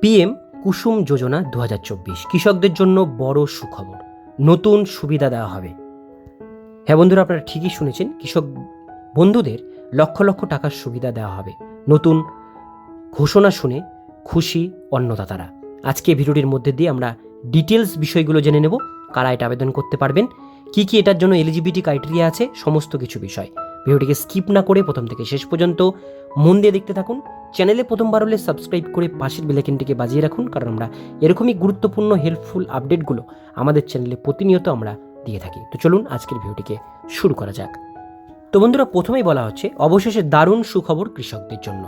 PM কুসুম যোজনা দু হাজার চব্বিশ। কৃষকদের জন্য বড় সুখবর। নতুন সুবিধা দেওয়া হবে। হ্যাঁ বন্ধুরা, আপনারা ঠিকই শুনেছেন, কৃষক বন্ধুদের লক্ষ লক্ষ টাকার সুবিধা দেওয়া হবে। নতুন ঘোষণা শুনে খুশি অন্নদাতারা। আজকে ভিডিওটির মধ্যে দিয়ে আমরা ডিটেলস বিষয়গুলো জেনে নেব, কারা এটা আবেদন করতে পারবেন, কি কি এটার জন্য এলিজিবিলিটি ক্রাইটেরিয়া আছে, সমস্ত কিছু বিষয়। ভিডিওটিকে স্কিপ না করে প্রথম থেকে শেষ পর্যন্ত মন দিয়ে দেখতে থাকুন। চ্যানেলে প্রথমবার হলে সাবস্ক্রাইব করে পাশের বেলাইকেনটিকে বাজিয়ে রাখুন, কারণ আমরা এরকমই গুরুত্বপূর্ণ হেল্পফুল আপডেটগুলো আমাদের চ্যানেলে প্রতিনিয়ত আমরা দিয়ে থাকি। তো চলুন আজকের ভিডিওটিকে শুরু করা যাক। তো বন্ধুরা, প্রথমেই বলা হচ্ছে, অবশেষে দারুণ সুখবর কৃষকদের জন্য।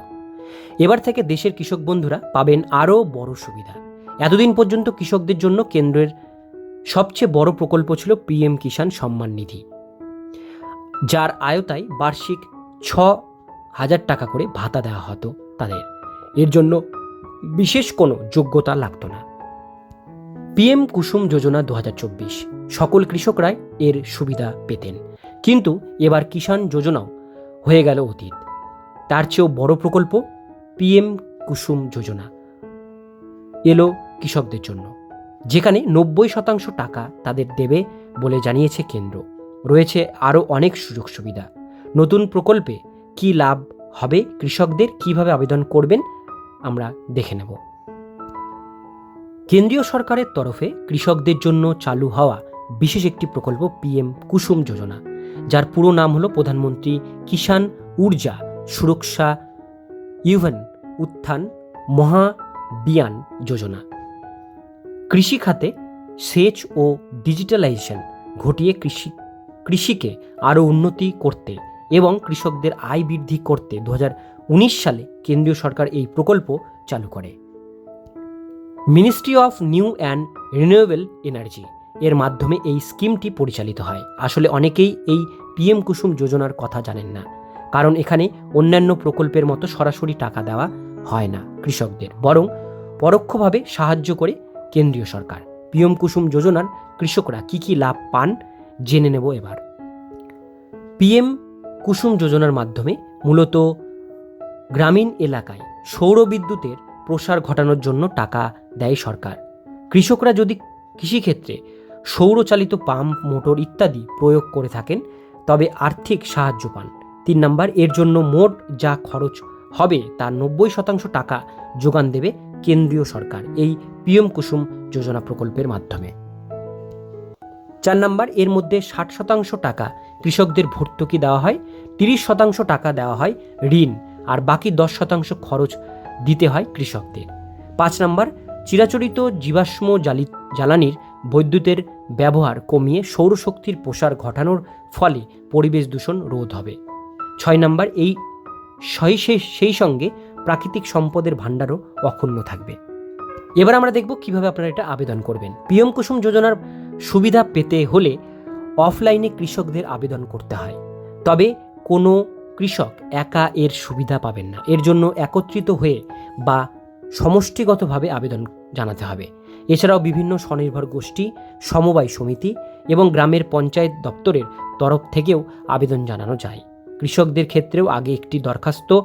এবার থেকে দেশের কৃষক বন্ধুরা পাবেন আরও বড় সুবিধা। এতদিন পর্যন্ত কৃষকদের জন্য কেন্দ্রের সবচেয়ে বড় প্রকল্প ছিল পিএম কিষাণ সম্মান নিধি। যার আয়তায় বার্ষিক ছ হাজার টাকা করে ভাতা দেওয়া হতো তাদের। এর জন্য বিশেষ কোনো যোগ্যতা লাগতো না। পিএম কুসুম যোজনা দু হাজার চব্বিশ, সকল কৃষকরাই এর সুবিধা পেতেন। কিন্তু এবার কিষাণ যোজনাও হয়ে গেল অতীত। তার চেয়েও বড় প্রকল্প পিএম কুসুম যোজনা। এলো কৃষকদের জন্য, যেখানে নব্বই শতাংশ টাকা তাদের দেবে বলে জানিয়েছে কেন্দ্র। রয়েছে আরও অনেক সুযোগ সুবিধা। নতুন প্রকল্পে কি লাভ হবে, কৃষকদের কীভাবে আবেদন করবেন, আমরা দেখে নেব। কেন্দ্রীয় সরকারের তরফে কৃষকদের জন্য চালু হওয়া বিশেষ একটি প্রকল্প পিএম কুসুম যোজনা, যার পুরো নাম হলো প্রধানমন্ত্রী কিষাণ ঊর্জা সুরক্ষা ইউভেন উত্থান মহাবিয়ান যোজনা। কৃষি খাতে সেচ ও ডিজিটালাইজেশন ঘটিয়ে কৃষি কৃষিকে আরও উন্নতি করতে এবং কৃষকদের আয় বৃদ্ধি করতে দু হাজার উনিশ সালে কেন্দ্রীয় সরকার এই প্রকল্প চালু করে। Ministry of new and renewable energy এর মাধ্যমে এই স্কিমটি পরিচালিত হয়। আসলে অনেকেই এই পিএম কুসুম যোজনার কথা জানেন না, কারণ এখানে অন্যান্য প্রকল্পের মতো সরাসরি টাকা দেওয়া হয় না কৃষকদের, বরং পরোক্ষভাবে সাহায্য করে কেন্দ্রীয় সরকার। পিএম কুসুম যোজনার কৃষকরা কি কি লাভ পান জেনে নেব এবার। পিএম কুসুম যোজনার মাধ্যমে মূলত গ্রামীণ এলাকায় সৌর বিদ্যুতের প্রসার ঘটানোর জন্য টাকা দেয় সরকার। কৃষকরা যদি কৃষিক্ষেত্রে সৌরচালিত পাম্প, মোটর ইত্যাদি প্রয়োগ করে থাকেন, তবে আর্থিক সাহায্য পান। তিন নাম্বার, এর জন্য মোট যা খরচ হবে তার নব্বই শতাংশ টাকা যোগান দেবে কেন্দ্রীয় সরকার। এই পিএম কুসুম যোজনা প্রকল্পের মাধ্যমে। চার নাম্বার, এর মধ্যে ষাট শতাংশ টাকা কৃষকদের ভর্তুকি দেওয়া হয়, তিরিশ শতাংশ টাকা দেওয়া হয় ঋণ, আর বাকি দশ শতাংশ খরচ দিতে হয় কৃষকদের। পাঁচ নাম্বার, চিরাচরিত জীবাশ্ম জ্বালি জ্বালানির বৈদ্যুতের ব্যবহার কমিয়ে সৌরশক্তির প্রসার ঘটানোর ফলে পরিবেশ দূষণ রোধ হবে। ছয় নাম্বার, এই সেই সঙ্গে প্রাকৃতিক সম্পদের ভাণ্ডারও অক্ষুণ্ণ থাকবে। এবার আমরা দেখব কীভাবে আপনারা এটা আবেদন করবেন। পিএম কুসুম যোজনার সুবিধা পেতে হলে অফলাইনে কৃষকদের আবেদন করতে হয়। তবে কোনো কৃষক একা এর সুবিধা পাবেন না। এর জন্য একত্রিত হয়ে বা সমষ্টিগতভাবে আবেদন জানাতে হবে। এছাড়াও বিভিন্ন স্বনির্ভর গোষ্ঠী, সমবায় সমিতি এবং গ্রামের পঞ্চায়েত দপ্তরের তরফ থেকেও আবেদন জানানো যায়। কৃষকদের ক্ষেত্রেও আগে একটি দরখাস্ত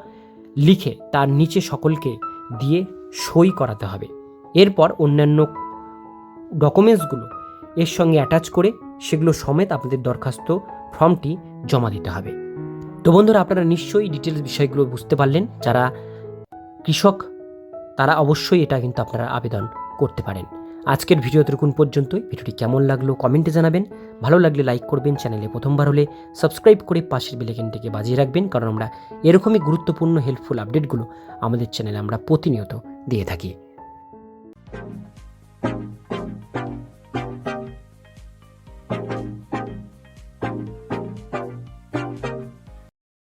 লিখে তার নিচে সকলকে দিয়ে সই করাতে হবে। এরপর অন্যান্য ডকুমেন্টসগুলো এর সঙ্গে অ্যাটাচ করে সেগুলো সমেত আপনাদের দরখাস্ত ফর্মটি জমা দিতে হবে। তো বন্ধুরা, আপনারা নিশ্চয়ই ডিটেলস বিষয়গুলো বুঝতে পারলেন। যারা কৃষক, তারা অবশ্যই এটা কিন্তু আপনারা আবেদন করতে পারেন। আজকের ভিডিও এতটুকুন পর্যন্তই। ভিডিওটি কেমন লাগল কমেন্টে জানাবেন। ভালো লাগলে লাইক করবেন, চ্যানেলে প্রথমবার হলে সাবস্ক্রাইব করে পাশের বেলেকেনটিকে বাজিয়ে রাখবেন, কারণ আমরা এরকমই গুরুত্বপূর্ণ হেল্পফুল আপডেটগুলো আমাদের চ্যানেলে আমরা প্রতিনিয়ত দিয়ে থাকি।